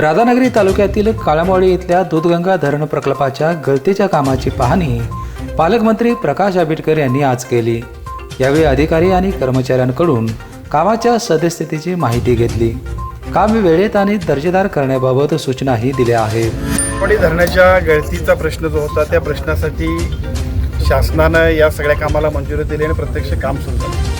राधानगरी तालुक्यातील काळामवाडी इथल्या दूधगंगा धरण प्रकल्पाच्या गळतीच्या कामाची पाहणी पालकमंत्री प्रकाश आंबेडकर यांनी आज केली. यावेळी अधिकारी आणि कर्मचाऱ्यांकडून कामाच्या सद्यस्थितीची माहिती घेतली. काम वेळेत आणि दर्जेदार करण्याबाबत सूचनाही दिल्या आहेत. धरणाच्या गळतीचा प्रश्न जो होता त्या प्रश्नासाठी शासनानं या सगळ्या कामाला मंजुरी दिली आणि प्रत्यक्ष काम सुरू झालं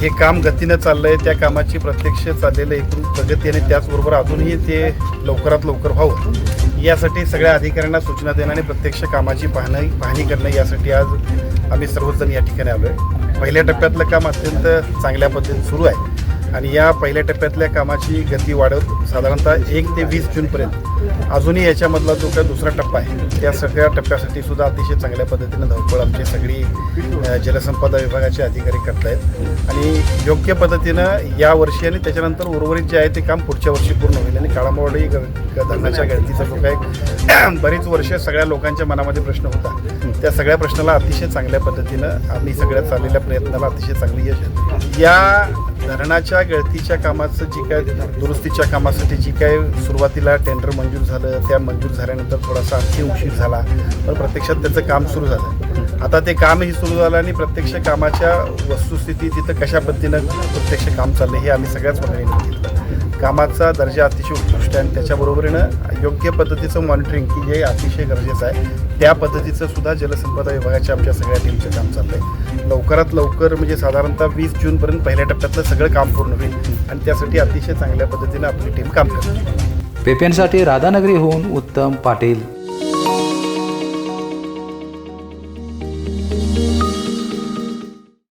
हे काम गतीनं चाललंय त्या कामाची प्रत्यक्ष चाललेलं एकूण प्रगती आणि त्याचबरोबर अजूनही ते लवकरात लवकर व्हावं. यासाठी सगळ्या अधिकाऱ्यांना सूचना देणं आणि प्रत्यक्ष कामाची पाहणी पाहणी करणं यासाठी आज आम्ही सर्वजण या ठिकाणी आलो आहे पहिल्या टप्प्यातलं काम अत्यंत चांगल्या पद्धतीने सुरू आहे. आणि या पहिल्या टप्प्यातल्या कामाची गती वाढवत साधारणतः एक ते वीस जूनपर्यंत अजूनही याच्यामधला जो काही दुसरा टप्पा आहे त्या सगळ्या टप्प्यासाठी सुद्धा अतिशय चांगल्या पद्धतीनं धावपळ आमची सगळी जलसंपदा विभागाचे अधिकारी करतायत. आणि योग्य पद्धतीनं या वर्षी आणि त्याच्यानंतर उर्वरित जे आहे ते काम पुढच्या वर्षी पूर्ण होईल. आणि काळामवाडी ग- ग- धरणाच्या गळतीचा जो काही बरीच वर्ष सगळ्या लोकांच्या मनामध्ये प्रश्न होता. त्या सगळ्या प्रश्नाला अतिशय चांगल्या पद्धतीनं आम्ही सगळ्या चाललेल्या प्रयत्नाला अतिशय चांगली यश या धरणाच्या गळतीच्या कामाचं जी काय दुरुस्तीच्या कामासाठी जी काय सुरुवातीला टेंडर मंजूर झालं त्या मंजूर झाल्यानंतर थोडासा आणखी उशीर झाला पण प्रत्यक्षात त्याचं काम सुरू झालं. आता ते कामही सुरू झालं आणि प्रत्यक्ष कामाच्या वस्तुस्थिती तिथं कशा पद्धतीनं प्रत्यक्ष काम चाललं हे आम्ही सगळ्याच मंडळींनी बघितलं. कामाचा दर्जा अतिशय उत्कृष्ट आहे आणि त्याच्याबरोबरीनं योग्य पद्धतीचं मॉनिटरिंग की जे अतिशय गरजेचं आहे त्या पद्धतीचं सुद्धा जलसंपदा विभागाच्या आमच्या सगळ्या टीमचं काम चाललंय. लवकरात लवकर म्हणजे साधारणतः वीस जूनपर्यंत पहिल्या टप्प्यातलं सगळं काम पूर्ण होईल आणि त्यासाठी अतिशय चांगल्या पद्धतीनं आपली टीम काम करते. पेपेनसाठी राधानगरीहून उत्तम पाटील.